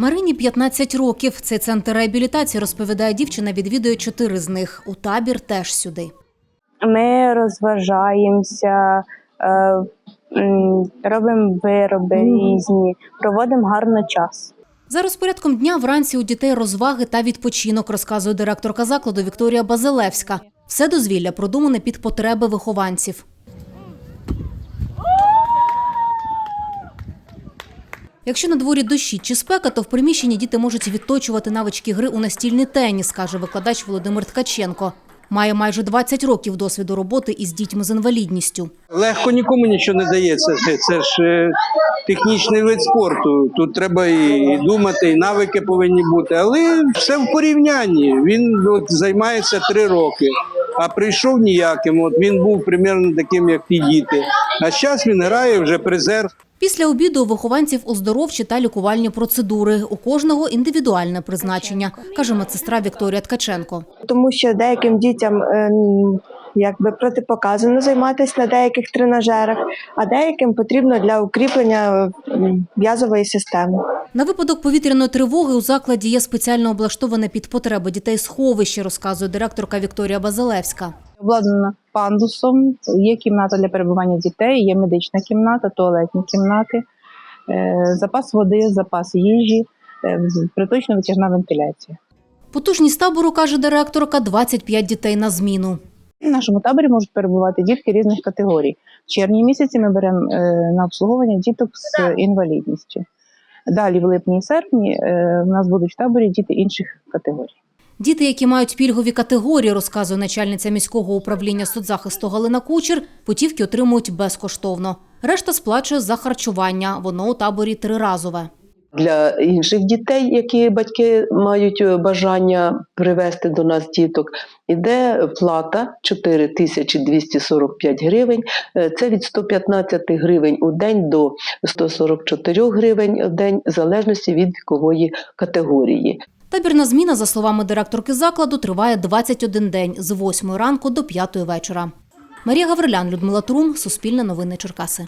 Марині 15 років. Цей центр реабілітації, розповідає дівчина, відвідує чотири з них. У табір теж сюди. Ми розважаємося, е, робимо вироби різні, проводимо гарно час. За розпорядком дня вранці у дітей розваги та відпочинок, розказує директорка закладу Вікторія Базилевська. Все дозвілля продумане під потреби вихованців. Якщо на дворі дощі чи спека, то в приміщенні діти можуть відточувати навички гри у настільний теніс, каже викладач Володимир Ткаченко. Має майже 20 років досвіду роботи із дітьми з інвалідністю. Легко нікому нічого не дається. Це, ж е, технічний вид спорту. Тут треба і думати, і навики повинні бути. Але все в порівнянні. Він от, займається три роки, а прийшов ніяким. От він був примерно таким, як ті діти. А зараз він грає вже призер. Після обіду вихованців оздоровчі та лікувальні процедури. У кожного індивідуальне призначення, каже медсестра Вікторія Ткаченко. Тому що деяким дітям е, якби протипоказано займатися на деяких тренажерах, а деяким потрібно для укріплення е, м, м'язової системи. На випадок повітряної тривоги у закладі є спеціально облаштоване під потреби дітей сховище, розказує директорка Вікторія Базилевська. обладнана пандусом, є кімната для перебування дітей, є медична кімната, туалетні кімнати, е, запас води, запас їжі, е, приточно витяжна вентиляція. Потужність табору, каже директорка, 25 дітей на зміну. В нашому таборі можуть перебувати дітки різних категорій. В червні місяці ми беремо е, на обслуговування діток з інвалідністю. Далі, в липні і серпні, в нас будуть в таборі діти інших категорій. Діти, які мають пільгові категорії, розказує начальниця міського управління соцзахисту Галина Кучер, путівки отримують безкоштовно. Решта сплачує за харчування. Воно у таборі триразове. Для інших дітей, які батьки мають е, бажання привезти до нас діток, іде плата 4245 гривень. Е, Це від 115 гривень у день до 144 гривень у день, в залежності від вікової категорії. Табірна зміна, за словами директорки закладу, триває 21 день з 8 ранку до 5 вечора. Марія Гаврилян, Людмила Трум, Суспільне новини Черкаси.